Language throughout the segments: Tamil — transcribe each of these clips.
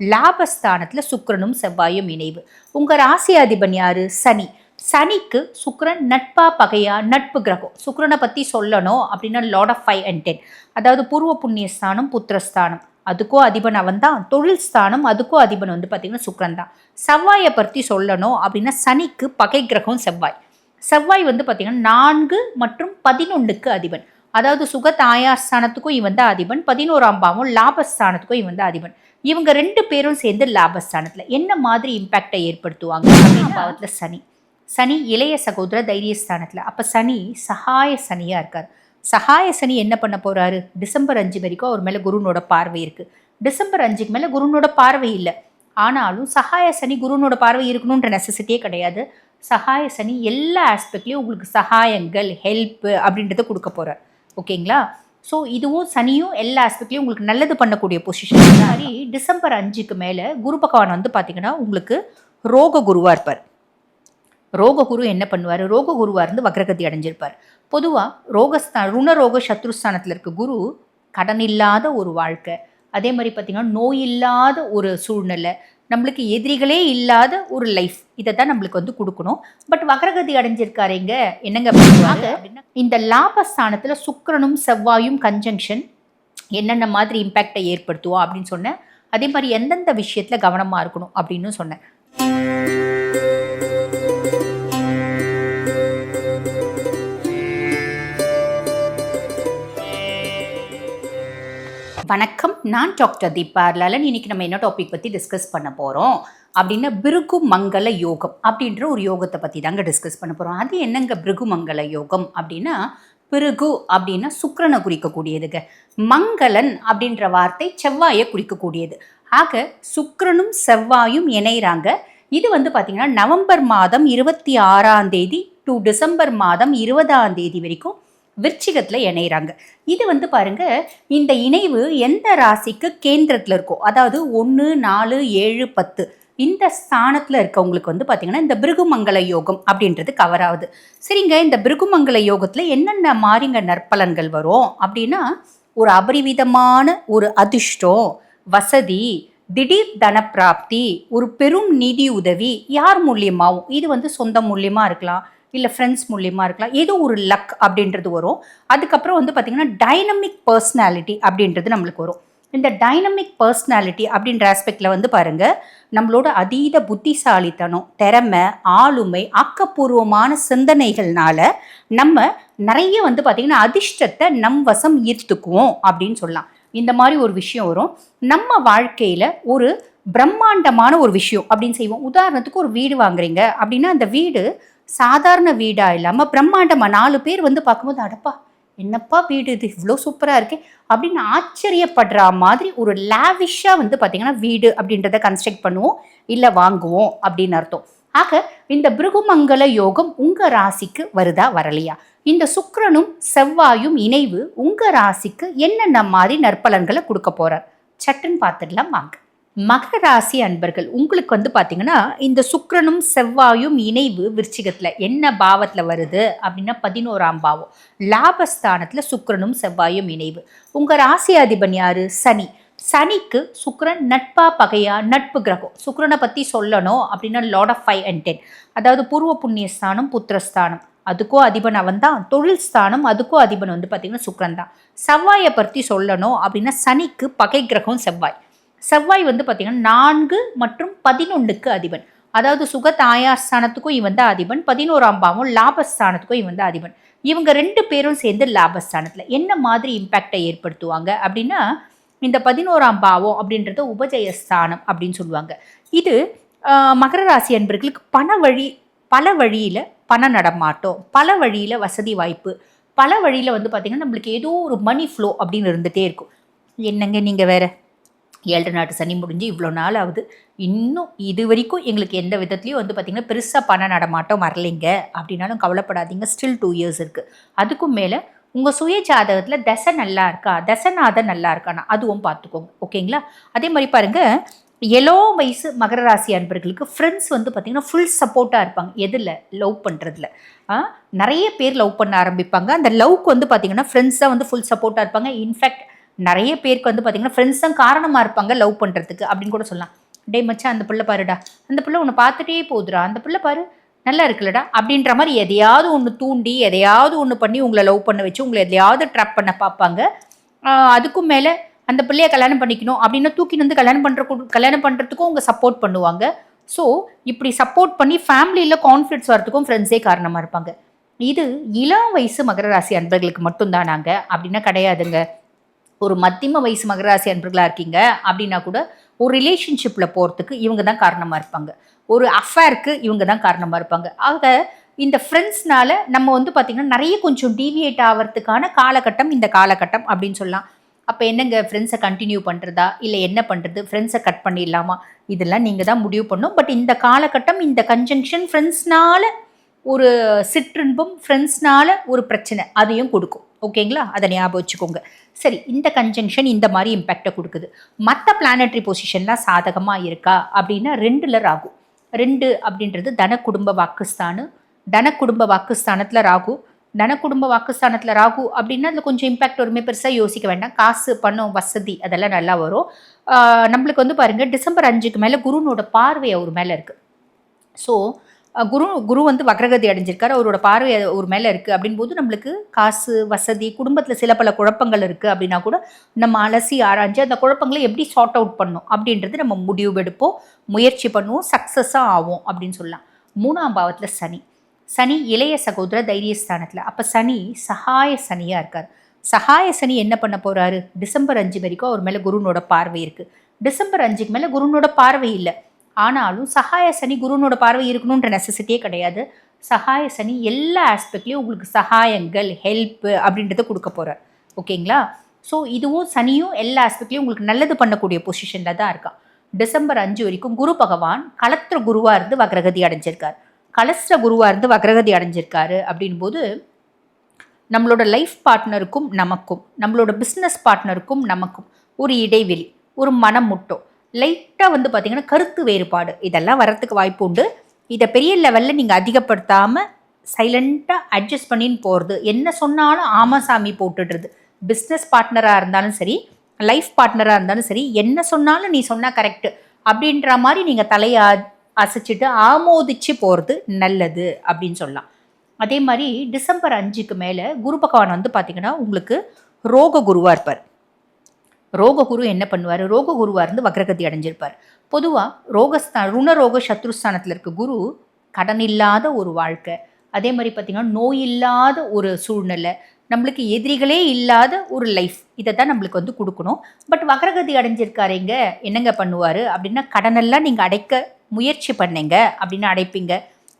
லாபஸ்தானத்துல சுக்கரனும் செவ்வாயும் இணைவு. உங்க ராசி அதிபன் யாரு? சனி. சனிக்கு சுக்கரன் நட்பா பகையா? நட்பு கிரகம். சுக்கரனை பத்தி சொல்லணும் அப்படின்னா lord of five and ten அதாவது பூர்வ புண்ணிய ஸ்தானம் புத்திரஸ்தானம் அதுக்கும் அதிபன் அவன் தான். தொழில் ஸ்தானம் அதுக்கும் அதிபன் வந்து பார்த்தீங்கன்னா சுக்கரன் தான். செவ்வாயை பற்றி சொல்லணும் அப்படின்னா சனிக்கு பகை கிரகம் செவ்வாய். செவ்வாய் வந்து பார்த்தீங்கன்னா நான்கு மற்றும் பதினொன்றுக்கு அதிபன். அதாவது சுக தாயார் ஸ்தானத்துக்கும் இவன் தான் அதிபன். பதினோராம் பாவம் லாபஸ்தானத்துக்கும் இவன் தான் அதிபன். இவங்க ரெண்டு பேரும் சேர்ந்து லாபஸ்தானத்தில் என்ன மாதிரி இம்பேக்டை ஏற்படுத்துவாங்க? பாவத்தில் சனி. சனி இளைய சகோதர தைரியஸ்தானத்தில். அப்போ சனி சகாய சனியாக இருக்கார். சகாய சனி என்ன பண்ண போறாரு? டிசம்பர் அஞ்சு வரைக்கும் அவர் மேலே குருனோட பார்வை இருக்கு. டிசம்பர் அஞ்சுக்கு மேலே குருனோட பார்வை இல்லை. ஆனாலும் சகாய சனி குருனோட பார்வை இருக்கணுன்ற நெசசிட்டியே கிடையாது. சகாய சனி எல்லா ஆஸ்பெக்ட்லேயும் உங்களுக்கு சகாயங்கள் ஹெல்ப் அப்படின்றத கொடுக்க போறார். ஓகேங்களா ஸோ இதுவும் சனியும் எல்லா ஆஸ்பெக்ட்லையும் உங்களுக்கு நல்லது பண்ணக்கூடிய பொசிஷன் மாதிரி டிசம்பர் அஞ்சுக்கு மேலே குரு பகவான் வந்து பார்த்தீங்கன்னா உங்களுக்கு ரோக குருவாக இருப்பார். ரோக குரு என்ன பண்ணுவார்? ரோக குருவாக இருந்து வக்ரகதி அடைஞ்சிருப்பார். பொதுவாக ரோகஸ்தான் ருணரோக சத்ருஸ்தானத்தில் இருக்க குரு கடன் இல்லாத ஒரு வாழ்க்கை. அதே மாதிரி பார்த்திங்கன்னா நோய் இல்லாத ஒரு சூழ்நிலை. நம்மளுக்கு எதிரிகளே இல்லாத ஒரு லைஃப் இதை தான் நம்மளுக்கு வந்து கொடுக்கணும். பட் வக்ரகதி அடைஞ்சிருக்காருங்க என்னங்க பண்ணுவாங்க இந்த லாபஸ்தானத்தில் சுக்கிரனும் செவ்வாயும் கன்ஜங்ஷன் என்னென்ன மாதிரி இம்பேக்டை ஏற்படுத்துவோம் அப்படின்னு சொன்னேன். அதே மாதிரி எந்தெந்த விஷயத்தில் கவனமாக இருக்கணும் அப்படின்னு சொன்னேன். வணக்கம். நான் டாக்டர் தீபா லலன் இன்னைக்கு நம்ம என்ன டாபிக் பற்றி டிஸ்கஸ் பண்ண போகிறோம் அப்படின்னா பிருகு மங்கள யோகம் அப்படின்ற ஒரு யோகத்தை பற்றி தாங்க டிஸ்கஸ் பண்ண போகிறோம் அது என்னங்க பிருகு மங்கள யோகம் அப்படின்னா பிருகு அப்படின்னா சுக்கரனை குறிக்கக்கூடியதுங்க. மங்களன் அப்படின்ற வார்த்தை செவ்வாயை குறிக்கக்கூடியது. ஆக சுக்கரனும் செவ்வாயும் இணைகிறாங்க இது வந்து பார்த்திங்கன்னா நவம்பர் மாதம் இருபத்தி ஆறாம் தேதி டு டிசம்பர் மாதம் இருபதாம் தேதி வரைக்கும் விருச்சிகத்தில் இணைகிறாங்க இது வந்து பாருங்க இந்த இணைவு எந்த ராசிக்கு கேந்திரத்தில் இருக்கோ அதாவது ஒன்று நாலு ஏழு பத்து இந்த ஸ்தானத்தில் இருக்கவங்களுக்கு வந்து பார்த்திங்கன்னா இந்த பிருகுமங்கல யோகம் அப்படின்றது கவர் ஆகுது. சரிங்க இந்த பிருகுமங்கல யோகத்தில் என்னென்ன மாறிங்க நற்பலன்கள் வரும்? அப்படின்னா ஒரு அபரிவிதமான ஒரு அதிர்ஷ்டம் வசதி திடீர் தனப்பிராப்தி ஒரு பெரும் நிதி உதவி யார் மூலியமாகவும் இது வந்து சொந்த மூலியமாக இருக்கலாம். இல்லை ஃப்ரெண்ட்ஸ் மூலியமாக இருக்கலாம். ஏதோ ஒரு லக் அப்படின்றது வரும். அதுக்கப்புறம் வந்து பார்த்திங்கன்னா டைனமிக் பர்சனாலிட்டி அப்படின்றது நம்மளுக்கு வரும். இந்த டைனமிக் பர்சனாலிட்டி அப்படின்ற ஆஸ்பெக்டில் வந்து பாருங்கள் நம்மளோட அதீத புத்திசாலித்தனம் திறமை ஆளுமை ஆக்கப்பூர்வமான சிந்தனைகள்னால நம்ம நிறைய வந்து பார்த்திங்கன்னா அதிர்ஷ்டத்தை நம் வசம் ஈர்த்துக்குவோம் அப்படின்னு சொல்லலாம். இந்த மாதிரி ஒரு விஷயம் வரும். நம்ம வாழ்க்கையில் ஒரு பிரம்மாண்டமான ஒரு விஷயம் அப்படின்னு செய்வோம். உதாரணத்துக்கு ஒரு வீடு வாங்குறீங்க அப்படின்னா அந்த வீடு சாதாரண வீடா இல்லாமல் பிரம்மாண்டமாக நாலு பேர் வந்து பார்க்கும்போது அடப்பா என்னப்பா வீடு இது? இவ்வளோ சூப்பராக இருக்கே. அப்படின்னு ஆச்சரியப்படுற மாதிரி ஒரு லேவிஷாக வந்து பார்த்திங்கன்னா வீடு அப்படின்றத கன்ஸ்ட்ரக்ட் பண்ணுவோம். இல்லை வாங்குவோம் அப்படின்னு அர்த்தம். ஆக இந்த பிருகுமங்கல யோகம் உங்கள் ராசிக்கு வருதா வரலையா? இந்த சுக்கரனும் செவ்வாயும் இணைவு உங்கள் ராசிக்கு என்னென்ன மாதிரி நற்பலன்களை கொடுக்க போகிறார் சட்டுன்னு பார்த்துடலாம் வாங்க. மகர ராசி அன்பர்கள் உங்களுக்கு வந்து பார்த்தீங்கன்னா இந்த சுக்கரனும் செவ்வாயும் இணைவு விருச்சிகத்தில் என்ன பாவத்தில் வருது அப்படின்னா பதினோராம் பாவம். லாபஸ்தானத்தில் சுக்கரனும் செவ்வாயும் இணைவு. உங்கள் ராசி அதிபன் யார்? சனி. சனிக்கு சுக்கரன் நட்பா பகையா? நட்பு கிரகம். சுக்கரனை பற்றி சொல்லணும் அப்படின்னா lord of five and ten அதாவது பூர்வ புண்ணிய ஸ்தானம் புத்திரஸ்தானம் அதுக்கும் அதிபன் அவன் தான். தொழில் ஸ்தானம் அதுக்கும் அதிபன் வந்து பார்த்திங்கன்னா சுக்கரன் தான். செவ்வாயை பற்றி சொல்லணும் அப்படின்னா சனிக்கு பகை கிரகம் செவ்வாய். செவ்வாய் வந்து பார்த்திங்கன்னா நான்கு மற்றும் பதினொன்றுக்கு அதிபன். அதாவது சுக தாயார் ஸ்தானத்துக்கும் இவன் தான் அதிபன். பதினோராம் பாவம் லாபஸ்தானத்துக்கும் இவன் தான் அதிபன். இவங்க ரெண்டு பேரும் சேர்ந்து லாபஸ்தானத்தில். என்ன மாதிரி இம்பேக்டை ஏற்படுத்துவாங்க அப்படின்னா இந்த பதினோராம் பாவம் அப்படின்றது உபஜயஸ்தானம் அப்படின்னு சொல்லுவாங்க. இது மகர ராசி அன்பர்களுக்கு பண வழி பல வழியில் பண நடமாட்டம் பல வழியில் வசதி வாய்ப்பு பல வழியில் வந்து பார்த்திங்கன்னா நம்மளுக்கு ஏதோ ஒரு மணி ஃப்ளோ அப்படின்னு இருந்துகிட்டே இருக்கும். என்னங்க நீங்கள் வேறு? ஏழரை நாட்டு சனி முடிஞ்சு இவ்வளோ நாள் ஆகுது. இன்னும் இது வரைக்கும் எங்களுக்கு எந்த விதத்துலையும் வந்து பார்த்திங்கன்னா பெருசாக பண நடமாட்டம் வரலைங்க. அப்படின்னாலும் கவலைப்படாதீங்க. ஸ்டில் டூ இயர்ஸ் இருக்குது அதுக்கும் மேலே உங்கள் சுய ஜாதகத்தில் தசை நல்லா இருக்கா? தசநாதன் நல்லா இருக்கானா? அதுவும் பார்த்துக்கோங்க ஓகேங்களா? அதே மாதிரி பாருங்கள் எலோ வயசு மகர ராசி அன்பர்களுக்கு ஃப்ரெண்ட்ஸ் வந்து பார்த்திங்கன்னா ஃபுல் சப்போர்ட்டாக இருப்பாங்க. எதில்? லவ் பண்ணுறதுல நிறைய பேர் லவ் பண்ண ஆரம்பிப்பாங்க. அந்த லவ்க்கு வந்து பார்த்திங்கன்னா ஃப்ரெண்ட்ஸ் தான் வந்து ஃபுல் சப்போர்ட்டாக இருப்பாங்க. இன்ஃபேக்ட் நிறைய பேருக்கு வந்து பார்த்தீங்கன்னா ஃப்ரெண்ட்ஸ் தான் காரணமாக இருப்பாங்க லவ் பண்ணுறதுக்கு அப்படின்னு கூட சொல்லலாம். டே மச்சான் அந்த பிள்ளை பாருடா அந்த பிள்ளை உன்னை பார்த்துட்டே போகுதுடா அந்த பிள்ளை பாரு நல்லா இருக்குல்லடா அப்படின்ற மாதிரி எதையாவது ஒன்று தூண்டி எதையாவது ஒன்று பண்ணி உங்களை லவ் பண்ண வச்சு உங்களை எதையாவது ட்ராப் பண்ண பார்ப்பாங்க. அதுக்கும் மேலே அந்த பிள்ளைய கல்யாணம் பண்ணிக்கணும் அப்படின்னா தூக்கின்னு வந்து கல்யாணம் பண்ணுற கல்யாணம் பண்ணுறதுக்கும் அவங்க சப்போர்ட் பண்ணுவாங்க. ஸோ இப்படி சப்போர்ட் பண்ணி ஃபேமிலியில் கான்ஃப்ளிக்ஸ் வரத்துக்கும் ஃப்ரெண்ட்ஸே காரணமாக இருப்பாங்க. இது இளம் வயசு மகர ராசி அன்பர்களுக்கு மட்டும்தான் நாங்கள் அப்படின்னா கிடையாதுங்க. ஒரு மத்தியம வயசு மகராசி அன்பர்களாக இருக்கீங்க அப்படின்னா கூட ஒரு ரிலேஷன்ஷிப்பில் போகிறதுக்கு இவங்க தான் காரணமாக இருப்பாங்க. ஒரு அஃபேருக்கு இவங்க தான் காரணமாக இருப்பாங்க. ஆக இந்த ஃப்ரெண்ட்ஸ்னால நம்ம வந்து பார்த்திங்கன்னா நிறைய கொஞ்சம் டீவியேட் ஆகிறதுக்கான காலகட்டம் இந்த காலகட்டம் அப்படின்னு சொல்லலாம். அப்போ என்னங்க ஃப்ரெண்ட்ஸை கண்டினியூ பண்ணுறதா இல்லை என்ன பண்ணுறது ஃப்ரெண்ட்ஸை கட் பண்ணிடலாமா? இதெல்லாம் நீங்கள் தான் முடிவு பண்ணும் பட் இந்த காலகட்டம் இந்த கன்ஜங்ஷன் ஃப்ரெண்ட்ஸ்னால ஒரு சிற்றின்பம் ஃப்ரெண்ட்ஸ்னால ஒரு பிரச்சனை அதையும் கொடுக்கும். ஓகேங்களா? அதை ஞாபகம் வச்சுக்கோங்க. சரி இந்த கன்ஜங்ஷன் இந்த மாதிரி இம்பேக்டை கொடுக்குது. மற்ற பிளானட்ரி பொசிஷன்லாம் சாதகமாக இருக்கா? அப்படின்னா ரெண்டில் ராகு. ரெண்டு அப்படின்றது தன குடும்ப வாக்குஸ்தானு தன குடும்ப வாக்குஸ்தானத்தில் ராகு. தன குடும்ப வாக்குஸ்தானத்தில் ராகு அப்படின்னா அதில் கொஞ்சம் இம்பேக்ட் வருமே பெருசாக யோசிக்க வேண்டாம். காசு பணம் வசதி அதெல்லாம் நல்லா வரும். நம்மளுக்கு வந்து பாருங்கள் டிசம்பர் அஞ்சுக்கு மேலே குருனோட பார்வை அவர் மேலே இருக்குது ஸோ குரு குரு வந்து வக்ரகதி அடைஞ்சிருக்காரு. அவரோட பார்வை ஒரு மேலே இருக்குது அப்படின் போது நம்மளுக்கு காசு வசதி குடும்பத்தில் சில பல குழப்பங்கள் இருக்குது அப்படின்னா கூட நம்ம அலசி ஆராய்ஞ்சு அந்த குழப்பங்களை எப்படி சார்ட் அவுட் பண்ணும் அப்படின்றது நம்ம முடிவு எடுப்போம் முயற்சி பண்ணுவோம் சக்ஸஸாக ஆகும் அப்படின்னு சொல்லலாம். மூணாம் பாவத்தில் சனி. சனி இளைய சகோதர தைரியஸ்தானத்தில். அப்போ சனி சகாய சனியாக இருக்கார். சகாய சனி என்ன பண்ண போகிறாரு டிசம்பர் அஞ்சு வரைக்கும் அவர் மேலே குருனோட பார்வை இருக்குது டிசம்பர் அஞ்சுக்கு மேலே குருனோட பார்வை இல்லை. ஆனாலும் சகாய சனி குருனோட பார்வை இருக்கணுன்ற நெசசிட்டியே கிடையாது. சகாய சனி எல்லா ஆஸ்பெக்ட்லேயும் உங்களுக்கு சகாயங்கள் ஹெல்ப்பு அப்படின்றத கொடுக்க போகிறார் ஓகேங்களா? ஸோ இதுவும் சனியும் எல்லா ஆஸ்பெக்ட்லேயும் உங்களுக்கு நல்லது பண்ணக்கூடிய பொசிஷனில் தான் இருக்கான். டிசம்பர் அஞ்சு வரைக்கும் குரு பகவான் கலத்திர குருவாக இருந்து வக்ரகதி அடைஞ்சிருக்கார். கலஸ்ர குருவாக இருந்து வக்ரகதி அடைஞ்சிருக்காரு அப்படின் போது நம்மளோட லைஃப் பார்ட்னருக்கும் நமக்கும் நம்மளோட பிஸ்னஸ் பார்ட்னருக்கும் நமக்கும் ஒரு இடைவெளி ஒரு மனம் முட்டம் லைட்டாக வந்து பார்த்திங்கன்னா கருத்து வேறுபாடு. இதெல்லாம் வரத்துக்கு வாய்ப்பு உண்டு. இதை பெரிய லெவலில் நீங்கள் அதிகப்படுத்தாமல் சைலண்ட்டாக அட்ஜஸ்ட் பண்ணின்னு போகிறது என்ன சொன்னாலும் ஆமாசாமி போட்டுடுறது. பிஸ்னஸ் பார்ட்னராக இருந்தாலும் சரி லைஃப் பார்ட்னராக இருந்தாலும் சரி என்ன சொன்னாலும் நீ சொன்னால் கரெக்டு அப்படின்ற மாதிரி நீங்கள் தலையை அ- அசைச்சிட்டு ஆமோதிச்சு போகிறது நல்லது அப்படின்னு சொல்லலாம். அதே மாதிரி டிசம்பர் அஞ்சுக்கு மேலே குரு பகவான் வந்து பார்த்தீங்கன்னா உங்களுக்கு ரோக குருவாக இருப்பார். ரோககுரு என்ன பண்ணுவார்? ரோககுருவாக இருந்து வக்ரகதி அடைஞ்சிருப்பார். பொதுவாக ரோகஸ்தான் ருணரோக சத்ருஸ்தானத்தில் இருக்க குரு கடன் இல்லாத ஒரு வாழ்க்கை. அதே மாதிரி பார்த்திங்கன்னா நோய் இல்லாத ஒரு சூழ்நிலை நம்மளுக்கு எதிரிகளே இல்லாத ஒரு லைஃப் இதை தான் நம்மளுக்கு வந்து கொடுக்கணும். பட் வக்ரகதி அடைஞ்சிருக்காருங்க என்னங்க பண்ணுவார்? அப்படின்னா கடனெல்லாம் நீங்கள் அடைக்க முயற்சி பண்ணீங்க. அப்படின்னு அடைப்பீங்க.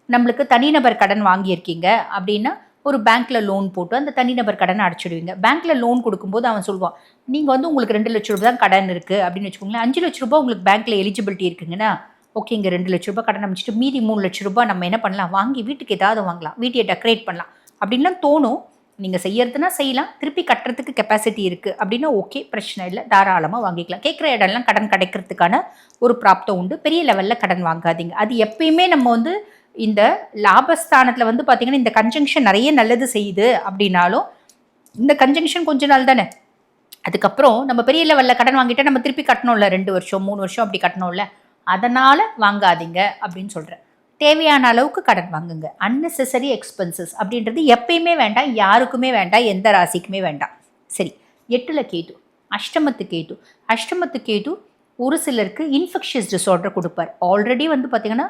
நம்மளுக்கு தனிநபர் கடன் வாங்கியிருக்கீங்க. அப்படின்னா ஒரு பேங்க்ல லோன் போட்டு அந்த தனிநபர் கடனை அடைச்சிடுவீங்க. பேங்க்ல லோன் கொடுக்கும்போது அவன் சொல்லுவான் நீங்கள் வந்து உங்களுக்கு ரெண்டு லட்ச ரூபாய் தான் கடன் இருக்குது அப்படின்னு வச்சுக்கோங்களேன் அஞ்சு லட்ச ரூபாய் உங்களுக்கு பேங்க்ல எலிஜிபிலிட்டி இருக்குங்கன்னா ஓகே இங்கே ரெண்டு லட்ச ரூபாய் கடன் அமைச்சிட்டு மீதி மூணு லட்ச ரூபாய் நம்ம என்ன பண்ணலாம்? வாங்கி வீட்டுக்கு ஏதாவது வாங்கலாம். வீட்டையை டெக்கரேட் பண்ணலாம். அப்படின்லாம் தோணும். நீங்கள் செய்யறதுனா செய்யலாம். திருப்பி கட்டுறதுக்கு கெப்பாசிட்டி இருக்குது அப்படின்னா ஓகே பிரச்சனை இல்லை. தாராளமாக வாங்கிக்கலாம். கேட்குற இடம்லாம் கடன் கிடைக்கிறதுக்கான ஒரு பிராப்தம் உண்டு. பெரிய லெவலில் கடன் வாங்காதீங்க. அது எப்பயுமே நம்ம வந்து இந்த லாபஸ்தானத்தில் வந்து பார்த்திங்கன்னா இந்த கன்ஜங்ஷன் நிறைய நல்லது செய்யுது அப்படின்னாலும் இந்த கன்ஜங்ஷன் கொஞ்ச நாள் தானே? அதுக்கப்புறம் நம்ம பெரிய லெவலில் கடன் வாங்கிட்டா நம்ம திருப்பி கட்டணும்ல ரெண்டு வருஷம் மூணு வருஷம் அப்படி கட்டணும்ல. அதனால் வாங்காதீங்க அப்படின்னு சொல்கிறேன் தேவையான அளவுக்கு கடன் வாங்குங்க. அன்னெசரி எக்ஸ்பென்சஸ் அப்படின்றது எப்பயுமே வேண்டாம் யாருக்குமே வேண்டாம் எந்த ராசிக்குமே வேண்டாம். சரி எட்டில் கேது அஷ்டமத்து கேது. அஷ்டமத்து கேது ஒரு சிலருக்கு இன்ஃபெக்ஷியஸ் டிஸார்டர் கொடுப்பார். ஆல்ரெடி வந்து பார்த்திங்கன்னா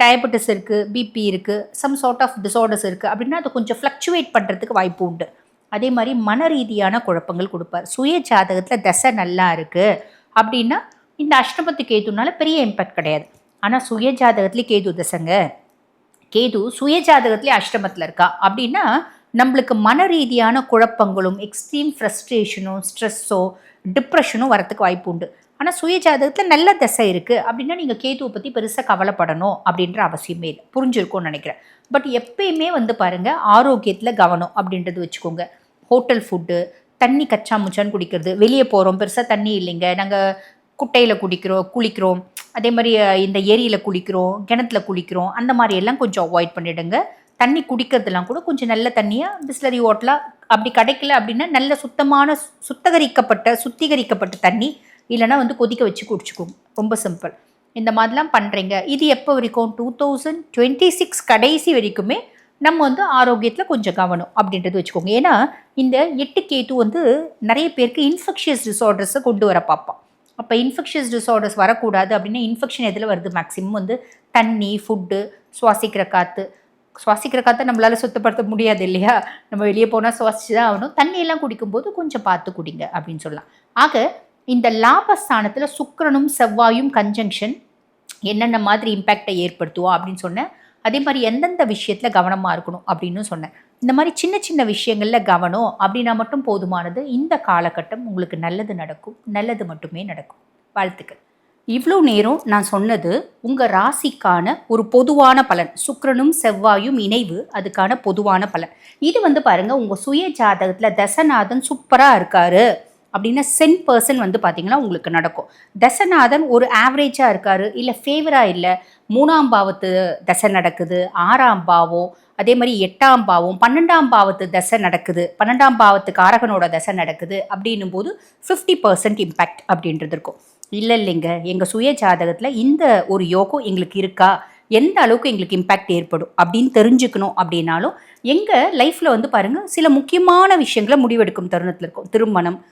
டயபெட்டிஸ் இருக்குது பிபி இருக்குது சம் சார்ட் ஆஃப் டிஸார்டர்ஸ் இருக்குது அப்படின்னா அது கொஞ்சம் ஃப்ளக்சுவேட் பண்ணுறதுக்கு வாய்ப்பு உண்டு. அதே மாதிரி மன ரீதியான குழப்பங்கள் கொடுப்பார். சுய ஜாதகத்தில் தசை நல்லா இருக்குது அப்படின்னா இந்த அஷ்டமத்து கேதுனால பெரிய இம்பேக்ட் கிடையாது. ஆனால் சுய ஜாதகத்துலேயே கேது தசைங்க. கேது சுய ஜாதகத்துலேயே அஷ்டமத்தில் இருக்கா? அப்படின்னா நம்மளுக்கு மன ரீதியான குழப்பங்களும் எக்ஸ்ட்ரீம் ஃப்ரஸ்ட்ரேஷனும் ஸ்ட்ரெஸ்ஸோ டிப்ரெஷனும் வரத்துக்கு வாய்ப்பு உண்டு. ஆனால் சுய ஜாதகத்தில் நல்ல திசை இருக்குது அப்படின்னா நீங்கள் கேதுவை பற்றி பெருசாக கவலைப்படணும் அப்படின்ற அவசியமே இல்லை. புரிஞ்சிருக்கும்னு நினைக்கிறேன். பட் எப்பயுமே வந்து பாருங்கள் ஆரோக்கியத்தில் கவனம் அப்படின்றது வச்சுக்கோங்க. ஹோட்டல் ஃபுட்டு தண்ணி கச்சா முச்சான்னு குடிக்கிறது. வெளியே போகிறோம் பெருசாக தண்ணி இல்லைங்க. நாங்கள் குட்டையில் குடிக்கிறோம் குளிக்கிறோம். அதே மாதிரி இந்த ஏரியில் குளிக்கிறோம் கிணத்துல குளிக்கிறோம் அந்த மாதிரி எல்லாம் கொஞ்சம் அவாய்ட் பண்ணிவிடுங்க தண்ணி குடிக்கிறதுலாம் கூட கொஞ்சம் நல்ல தண்ணியாக பிஸ்லரி ஓட்டலாக அப்படி கிடைக்கல அப்படின்னா நல்ல சுத்தமான சுத்தகரிக்கப்பட்ட சுத்திகரிக்கப்பட்ட தண்ணி இல்லைன்னா வந்து கொதிக்க வச்சு குடிச்சுக்கோங்க ரொம்ப சிம்பிள் இந்த மாதிரிலாம் பண்ணுறீங்க இது எப்போ வரைக்கும்? டூ தௌசண்ட் டுவெண்ட்டி சிக்ஸ் கடைசி வரைக்குமே நம்ம வந்து ஆரோக்கியத்தில் கொஞ்சம் கவனம் அப்படின்றது வச்சுக்கோங்க. ஏன்னா இந்த எட்டு கேத்து வந்து நிறைய பேருக்கு இன்ஃபெக்ஷியஸ் டிசார்டர்ஸை கொண்டு வர பார்ப்பான். அப்போ இன்ஃபெக்ஷியஸ் டிசார்டர்ஸ் வரக்கூடாது அப்படின்னா இன்ஃபெக்ஷன் எதில் வருது? மேக்ஸிமம் வந்து தண்ணி ஃபுட்டு சுவாசிக்கிற காற்று சுவாசிக்கிற காற்றை நம்மளால் சுத்தப்படுத்த முடியாது இல்லையா? நம்ம வெளியே போனால் சுவாசிச்சு தான் ஆகணும். தண்ணியெல்லாம் குடிக்கும்போது கொஞ்சம் பார்த்து குடிங்க அப்படின்னு சொல்லலாம். ஆக இந்த லாபஸ்தானத்தில் சுக்கரனும் செவ்வாயும் கன்ஜங்ஷன் என்னென்ன மாதிரி இம்பேக்டை ஏற்படுத்துவோம் அப்படின்னு சொன்னேன். அதே மாதிரி எந்தெந்த விஷயத்தில் கவனமாக இருக்கணும் அப்படின்னு சொன்னேன். இந்த மாதிரி சின்ன சின்ன விஷயங்களில் கவனம் அப்படின்னா மட்டும் போதுமானது. இந்த காலகட்டம் உங்களுக்கு நல்லது நடக்கும். நல்லது மட்டுமே நடக்கும். வாழ்த்துக்கள். இவ்வளோ நேரம் நான் சொன்னது உங்கள் ராசிக்கான ஒரு பொதுவான பலன். சுக்கரனும் செவ்வாயும் இணைவு அதுக்கான பொதுவான பலன். இது வந்து பாருங்கள் உங்கள் சுய ஜாதகத்தில் தசநாதன் சூப்பராக இருக்காரு. அப்படின்னா சென் பர்சன் வந்து பார்த்தீங்கன்னா உங்களுக்கு நடக்கும். தசநாதன் ஒரு ஆவரேஜாக இருக்காரு. இல்லை ஃபேவராக இல்லை. மூணாம் பாவத்து தசை நடக்குது. ஆறாம் பாவம் அதே மாதிரி எட்டாம் பாவம் பன்னெண்டாம் பாவத்து தசை நடக்குது. பன்னெண்டாம் பாவத்து காரகனோட தசை நடக்குது அப்படின்னும் போது ஃபிஃப்டி பர்சன்ட் இம்பேக்ட் அப்படின்றது இருக்கும். இல்லை இல்லைங்க. எங்கள் சுய ஜாதகத்தில் இந்த ஒரு யோகம் எங்களுக்கு இருக்கா? எந்த அளவுக்கு எங்களுக்கு இம்பேக்ட் ஏற்படும்? அப்படின்னு தெரிஞ்சுக்கணும் அப்படின்னாலும் எங்கள் லைஃப்பில் வந்து பாருங்கள் சில முக்கியமான விஷயங்களை முடிவெடுக்கும் தருணத்தில் இருக்கும். திருமணம்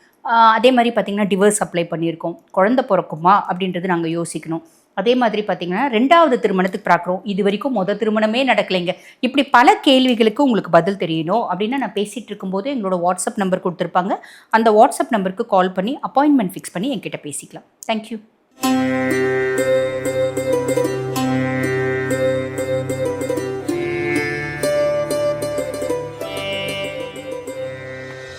அதே மாதிரி பார்த்திங்கன்னா டிவர்ஸ் அப்ளை பண்ணியிருக்கோம். குழந்தை பிறக்குமா அப்படின்றது நாங்கள் யோசிக்கணும். அதே மாதிரி பார்த்திங்கன்னா ரெண்டாவது திருமணத்துக்கு பார்க்குறோம் இது வரைக்கும் மொதல் திருமணமே நடக்கலைங்க. இப்படி பல கேள்விகளுக்கு உங்களுக்கு பதில் தெரியணும் அப்படின்னா நான் பேசிகிட்டு இருக்கும்போது எங்களோட வாட்ஸ்அப் நம்பர் கொடுத்துருப்பாங்க. அந்த வாட்ஸ்அப் நம்பருக்கு கால் பண்ணி அப்பாயின்மெண்ட் ஃபிக்ஸ் பண்ணி என்கிட்ட பேசிக்கலாம். தேங்க்யூ